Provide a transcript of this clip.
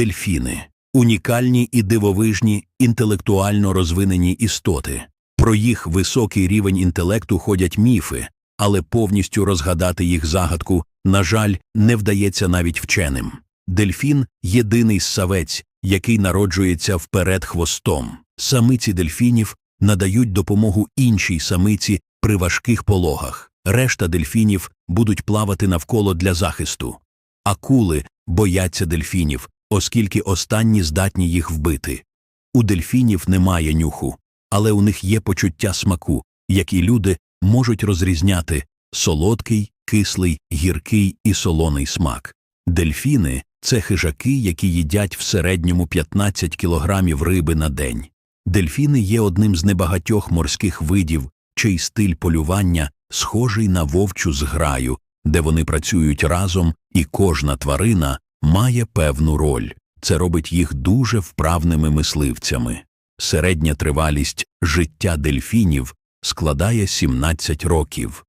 Дельфіни унікальні і дивовижні інтелектуально розвинені істоти. Про їх високий рівень інтелекту ходять міфи, але повністю розгадати їх загадку, на жаль, не вдається навіть вченим. Дельфін єдиний ссавець, який народжується вперед хвостом. Самиці дельфінів надають допомогу іншій самиці при важких пологах. Решта дельфінів будуть плавати навколо для захисту. Акули бояться дельфінів, оскільки останні здатні їх вбити. У дельфінів немає нюху, але у них є почуття смаку, як і люди можуть розрізняти солодкий, кислий, гіркий і солоний смак. Дельфіни це хижаки, які їдять в середньому 15 кілограмів риби на день. Дельфіни є одним з небагатьох морських видів, чий стиль полювання схожий на вовчу зграю, де вони працюють разом, і кожна тварина має певну роль. Це робить їх дуже вправними мисливцями. Середня тривалість життя дельфінів складає 17 років.